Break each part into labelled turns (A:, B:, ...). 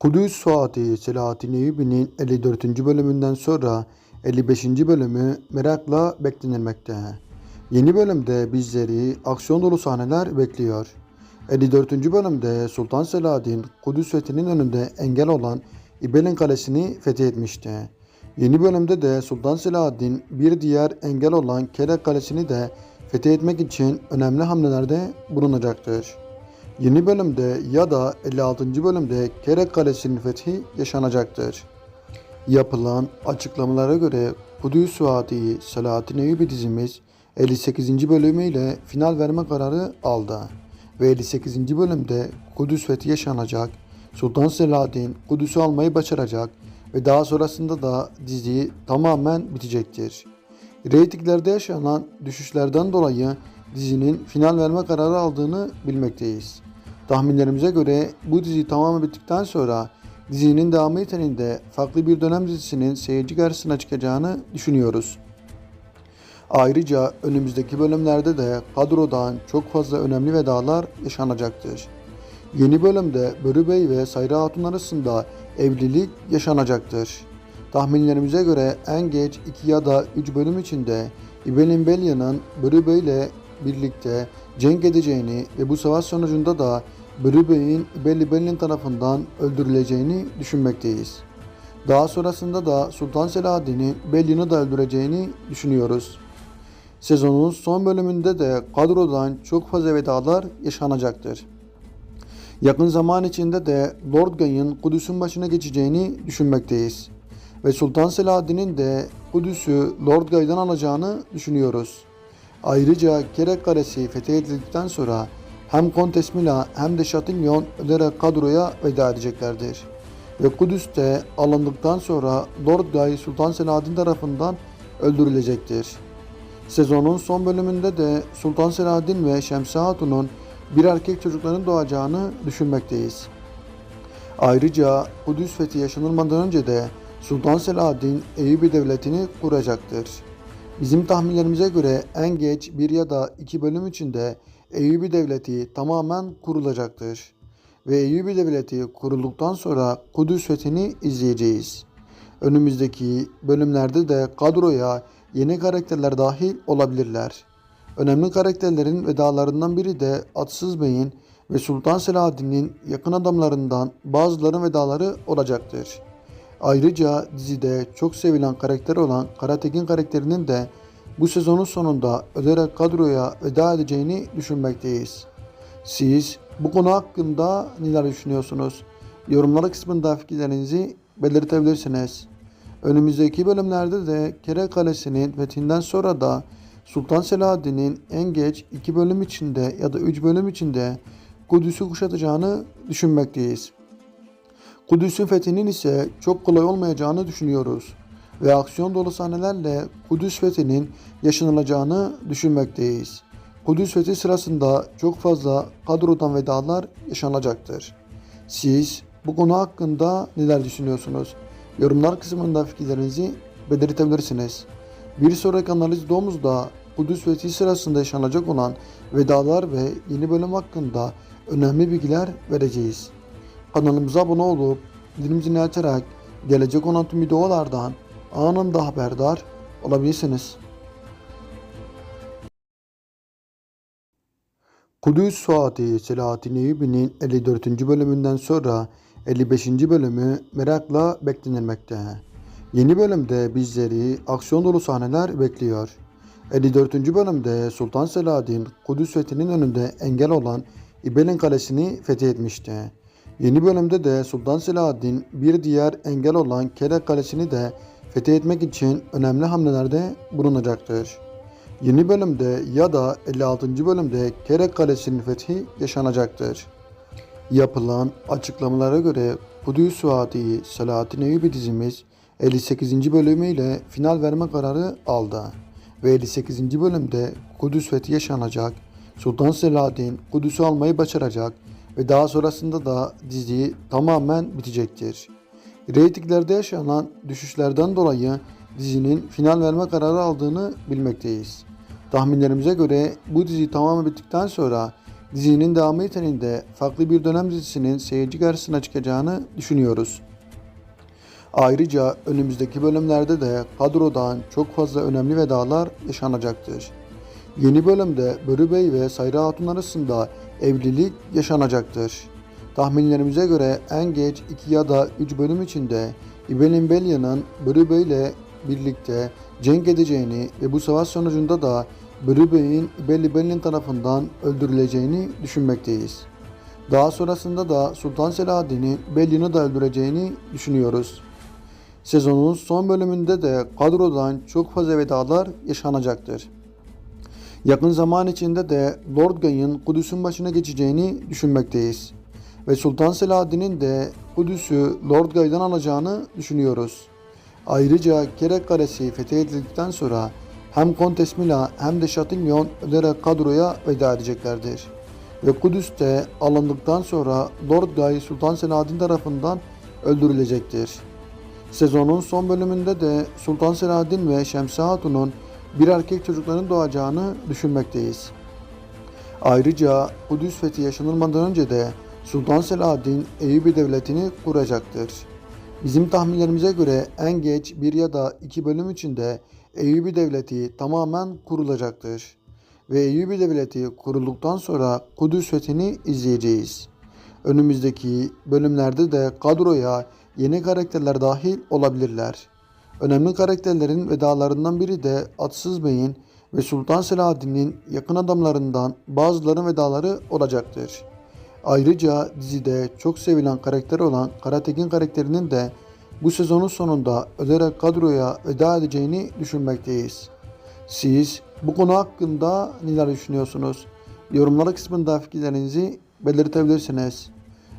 A: Kudüs Suati Selahattin Eyyubi'nin 54. bölümünden sonra 55. bölümü merakla beklenilmekte. Yeni bölümde bizleri aksiyon dolu sahneler bekliyor. 54. bölümde Sultan Selahaddin Kudüs fethinin önünde engel olan İbelin Kalesi'ni fethetmişti. Yeni bölümde de Sultan Selahaddin bir diğer engel olan Kerek Kalesi'ni de fethetmek için önemli hamlelerde bulunacaktır. Yeni bölümde ya da 56. bölümde Kerek Kalesi'nin fethi yaşanacaktır. Yapılan açıklamalara göre Kudüs Suadi Selahattin Eyyubi dizimiz 58. bölümüyle final verme kararı aldı. Ve 58. bölümde Kudüs fethi yaşanacak. Sultan Selahaddin Kudüs'ü almayı başaracak ve daha sonrasında da dizi tamamen bitecektir. Reytinglerde yaşanan düşüşlerden dolayı dizinin final verme kararı aldığını bilmekteyiz. Tahminlerimize göre bu dizi tamamen bittikten sonra dizinin devamı niteliğinde farklı bir dönem dizisinin seyirci karşısına çıkacağını düşünüyoruz. Ayrıca önümüzdeki bölümlerde de kadrodan çok fazla önemli vedalar yaşanacaktır. Yeni bölümde Börü Bey ve Sayra Hatun arasında evlilik yaşanacaktır. Tahminlerimize göre en geç 2 ya da 3 bölüm içinde İbelin Belya'nın Börü Bey ile birlikte cenk edeceğini ve bu savaş sonucunda da Börü Bey'in İbeli Bellin tarafından öldürüleceğini düşünmekteyiz. Daha sonrasında da Sultan Selahaddin'i Bellin'i de öldüreceğini düşünüyoruz. Sezonun son bölümünde de kadrodan çok fazla vedalar yaşanacaktır. Yakın zaman içinde de Lord Guy'ın Kudüs'ün başına geçeceğini düşünmekteyiz. Ve Sultan Selahaddin'in de Kudüs'ü Lord Guy'dan alacağını düşünüyoruz. Ayrıca Kerek Kalesi fethedildikten sonra hem Kontes Mila hem de Chatillon ölerek kadroya veda edeceklerdir. Ve Kudüs de alındıktan sonra Lord Guy Sultan Selahaddin tarafından öldürülecektir. Sezonun son bölümünde de Sultan Selahaddin ve Şemsi Hatun'un bir erkek çocukların doğacağını düşünmekteyiz. Ayrıca Kudüs fethi yaşanılmadan önce de Sultan Selahaddin Eyyubi Devleti'ni kuracaktır. Bizim tahminlerimize göre en geç bir ya da iki bölüm içinde Eyyubi Devleti tamamen kurulacaktır. Ve Eyyubi Devleti kurulduktan sonra Kudüs fethini izleyeceğiz. Önümüzdeki bölümlerde de kadroya yeni karakterler dahil olabilirler. Önemli karakterlerin vedalarından biri de Atsız Bey'in ve Sultan Selahaddin'in yakın adamlarından bazıların vedaları olacaktır. Ayrıca dizide çok sevilen karakter olan Karatekin karakterinin de bu sezonun sonunda ölerek kadroya veda edeceğini düşünmekteyiz. Siz bu konu hakkında neler düşünüyorsunuz? Yorumlar kısmında fikirlerinizi belirtebilirsiniz. Önümüzdeki bölümlerde de Kere Kalesi'nin fethinden sonra da Sultan Selahaddin'in en geç 2 bölüm içinde ya da 3 bölüm içinde Kudüs'ü kuşatacağını düşünmekteyiz. Kudüs'ün fethinin ise çok kolay olmayacağını düşünüyoruz ve aksiyon dolu sahnelerle Kudüs fethinin yaşanılacağını düşünmekteyiz. Kudüs fethi sırasında çok fazla kadrodan vedalar yaşanacaktır. Siz bu konu hakkında neler düşünüyorsunuz? Yorumlar kısmında fikirlerinizi belirtebilirsiniz. Bir sonraki analiz videomuzda Kudüs fethi sırasında yaşanacak olan vedalar ve yeni bölüm hakkında önemli bilgiler vereceğiz. Kanalımıza abone olup bildirimini açarak gelecek olan tüm videolardan anında haberdar olabilirsiniz. Kudüs Suati Selahattin Eyyubi'nin 54. bölümünden sonra 55. bölümü merakla beklenilmekte. Yeni bölümde bizleri aksiyon dolu sahneler bekliyor. 54. bölümde Sultan Selahaddin Kudüs fethinin önünde engel olan İbelin Kalesi'ni fethetmişti. Yeni bölümde de Sultan Selahaddin bir diğer engel olan Kerek Kalesi'ni de fethetmek için önemli hamlelerde bulunacaktır. Yeni bölümde ya da 56. bölümde Kerek Kalesi'nin fethi yaşanacaktır. Yapılan açıklamalara göre Kudüs Suadi Selahattin Eyyubi dizimiz 58. bölümüyle final verme kararı aldı. Ve 58. bölümde Kudüs fethi yaşanacak. Sultan Selahaddin Kudüs'ü almayı başaracak ve daha sonrasında da dizi tamamen bitecektir. Reytinglerde yaşanan düşüşlerden dolayı dizinin final verme kararı aldığını bilmekteyiz. Tahminlerimize göre bu dizi tamamen bittikten sonra dizinin devamı niteliğinde farklı bir dönem dizisinin seyirci karşısına çıkacağını düşünüyoruz. Ayrıca önümüzdeki bölümlerde de kadrodan çok fazla önemli vedalar yaşanacaktır. Yeni bölümde Börü Bey ve Sayra Hatun arasında evlilik yaşanacaktır. Tahminlerimize göre en geç 2 ya da 3 bölüm içinde İbelin Belya'nın Börü Bey ile birlikte cenk edeceğini ve bu savaş sonucunda da Börü Bey'in İbeli Bellin tarafından öldürüleceğini düşünmekteyiz. Daha sonrasında da Sultan Selahaddin'in Belya'nı da öldüreceğini düşünüyoruz. Sezonun son bölümünde de kadrodan çok fazla vedalar yaşanacaktır. Yakın zaman içinde de Lord Guy'ın Kudüs'ün başına geçeceğini düşünmekteyiz. Ve Sultan Selahaddin'in de Kudüs'ü Lord Guy'dan alacağını düşünüyoruz. Ayrıca Kerek Kalesi fethedildikten sonra hem Kontes Mila hem de Chatillon ölerek kadroya veda edeceklerdir. Ve Kudüs de alındıktan sonra Lord Guy Sultan Selahaddin tarafından öldürülecektir. Sezonun son bölümünde de Sultan Selahaddin ve Şemsi Hatun'un bir erkek çocukların doğacağını düşünmekteyiz. Ayrıca Kudüs fethi yaşanılmadan önce de Sultan Selahaddin Eyyubi devletini kuracaktır. Bizim tahminlerimize göre en geç bir ya da iki bölüm içinde Eyyubi devleti tamamen kurulacaktır. Ve Eyyubi devleti kurulduktan sonra Kudüs fethini izleyeceğiz. Önümüzdeki bölümlerde de kadroya yeni karakterler dahil olabilirler. Önemli karakterlerin vedalarından biri de Atsız Bey'in ve Sultan Selahaddin'in yakın adamlarından bazıların vedaları olacaktır. Ayrıca dizide çok sevilen karakter olan Karatekin karakterinin de bu sezonun sonunda ölerek kadroya veda edeceğini düşünmekteyiz. Siz bu konu hakkında neler düşünüyorsunuz? Yorumlar kısmında fikirlerinizi belirtebilirsiniz.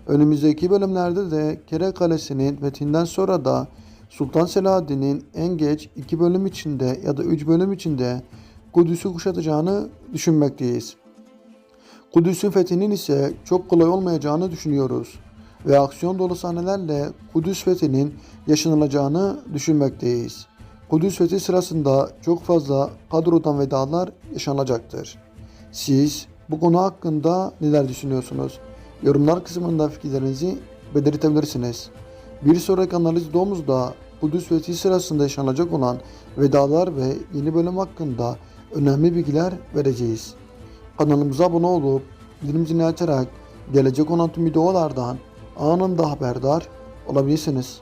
A: Önümüzdeki bölümlerde de Kere Kalesi'nin fethinden sonra da Sultan Selahaddin'in en geç 2 bölüm içinde ya da 3 bölüm içinde Kudüs'ü kuşatacağını düşünmekteyiz. Kudüs'ün fethinin ise çok kolay olmayacağını düşünüyoruz ve aksiyon dolu sahnelerle Kudüs fethinin yaşanılacağını düşünmekteyiz. Kudüs fethi sırasında çok fazla kadrodan vedalar yaşanacaktır. Siz bu konu hakkında neler düşünüyorsunuz? Yorumlar kısmında fikirlerinizi belirtebilirsiniz. Bir sonraki analiz videomuzda Kudüs fethi sırasında yaşanacak olan vedalar ve yeni bölüm hakkında önemli bilgiler vereceğiz. Kanalımıza abone olup bildirim zilini açarak gelecek olan tüm videolardan anında haberdar olabilirsiniz.